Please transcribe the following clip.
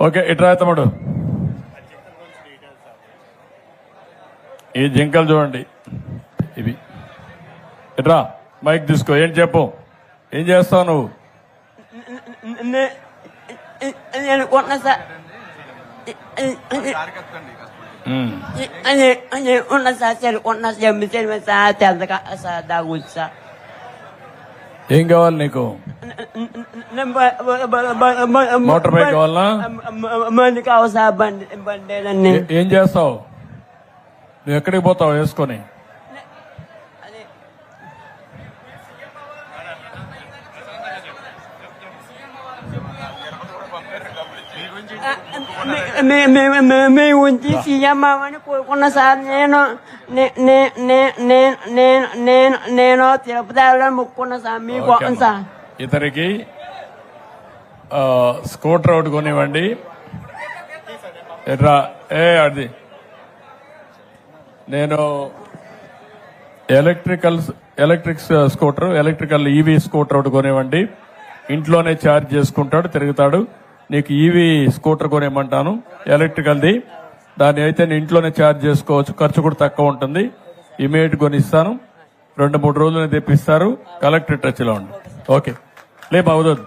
Okay ఇట్రా తమ్ముడు ఈ జింకలు చూడండి ఇవి ఇట్రా మైక్ తీసుకో ఏం చెప్పు ఏం చేస్తావు నువ్వు నే- నేను కొన్న సార్ ఉన్న సార్ కొన్న సార్ సార్ దాగుంది సార్ ఏం కావాలి నీకు? మోటార్ బైక్ కావాలా కావాలి సార్ ఏం చేస్తావు? నువ్వు ఎక్కడికి పోతావు వేసుకొని? మీ ఉంచి సీఎం అని కోరుకున్న సార్ నేను నేను నేను నేను తిరుపతి వెళ్ళాలని మొక్కుకున్నా సార్ మీకు. సార్. ఇతనికి ఆ, స్కూటర్ ఒకటి కొనివ్వండి. ఎట్రా ఏ అది నేను electrical electric scooter electrical EV scooter ఒకటి కొనివ్వండి. ఇంట్లోనే ఛార్జ్ చేసుకుంటాడు తిరుగుతాడు. నీకు ఈవీ స్కూటర్ కొనివ్వమంటాను ఎలక్ట్రికల్ది దాన్ని అయితే నేను ఇంట్లోనే ఛార్జ్ చేసుకోవచ్చు. ఖర్చు కూడా తక్కువ ఉంటుంది. ఇమీడియట్ కొనిస్తాను. రెండు మూడు రోజులు తెప్పిస్తారు. కలెక్టర్ టచ్లో ఉండి. ఓకే లేపు అవుతుంది